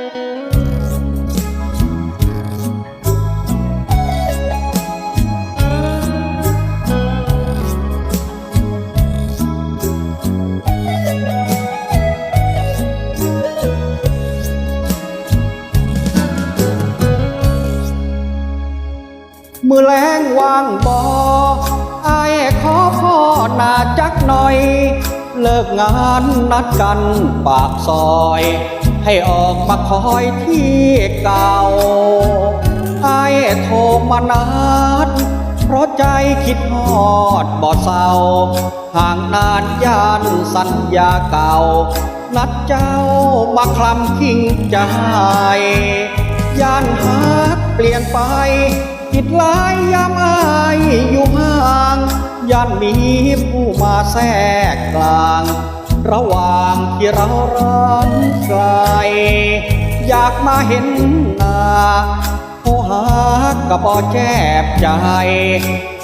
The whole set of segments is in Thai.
มือแรงว่างบอไอ้ขอพ่อหนาจักหน่อย เลิกงานนัดกันปากซอย ให้ออกมาคอยที่เก่าไอ้โทรมานัด เพราะใจคิดฮอดบ่เศร้า ห่างนานยานสัญญาเก่า นัดเจ้ามาคลำคิงใจยานหักเปลี่ยนไปผิดลายยามอายอยู่ห่างย่านมีผู้มาแทรกกลาง ระหว่างที่เรารันไกลอยากมาเห็นหน้าโทรหากับบ่แจบใจ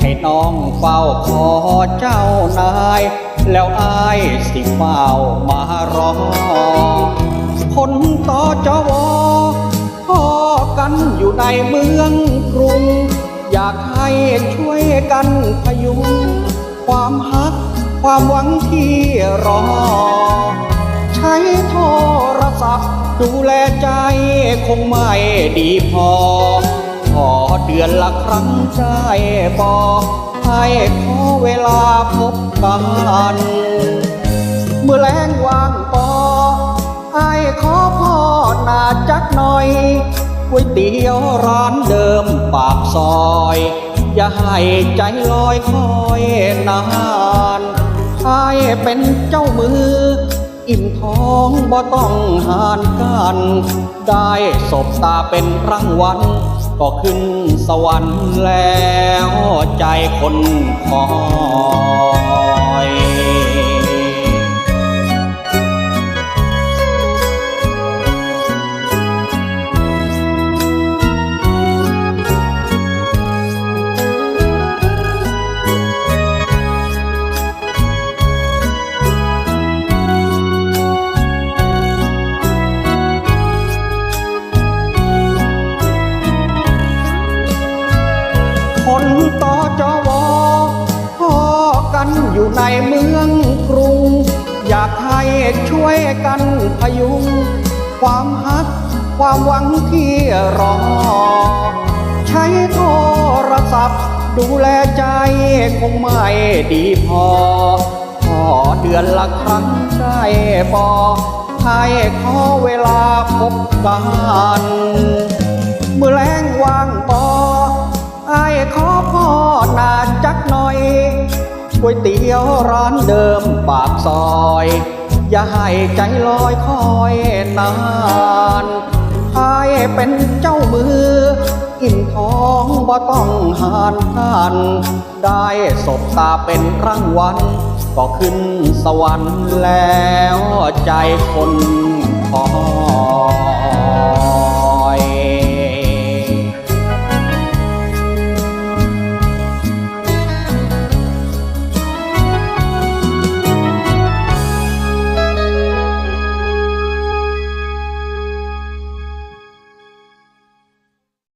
ให้น้องเฝ้าขอเจ้านาย แล้วอายสิเฝ้ามารอคนต่อจวพ่อกันอยู่ในเมืองกรุง อยากให้ช่วยกันพยุงความฮัก ความหวังที่รอ ใช้โทรศัพท์ ดูแลใจคงไม่ดีพอ ขอเดือนละครั้งได้บอให้ขอเวลาพบกันเมื่อแรงว่างปอไอ้ขอพ่อหนาจักหน่อยก๋วยเตี๋ยวร้านเดิมปากซอย อย่าให้ใจลอยคอยนานายเป็นเจ้ามือ อิ่มท้องบ่ต้องหานกันได้ศบตาเป็นรางวัลก็ขึ้นสวรรค์แล้วใจคนขอ อยู่ในเมืองกรุง อยากให้ช่วยกันพยุง ความฮักความหวังที่รอ ใช้โทรศัพท์ ดูแลใจคงไม่ดีพอขอเดือนละครั้งได้บอให้ขอเวลาพบกันเมื่อแรงว่างบอไอ้ขอพ่อหนาจักหน่อย ก๋วยเตี๋ยวร้านเดิมปากซอย อย่าให้ใจลอยคอยนานไอ้เป็นเจ้ามือ อิ่มท้องบ่ต้องหานกันได้ศบตาเป็นรางวัลก็ขึ้นสวรรค์แล้วใจคนคอ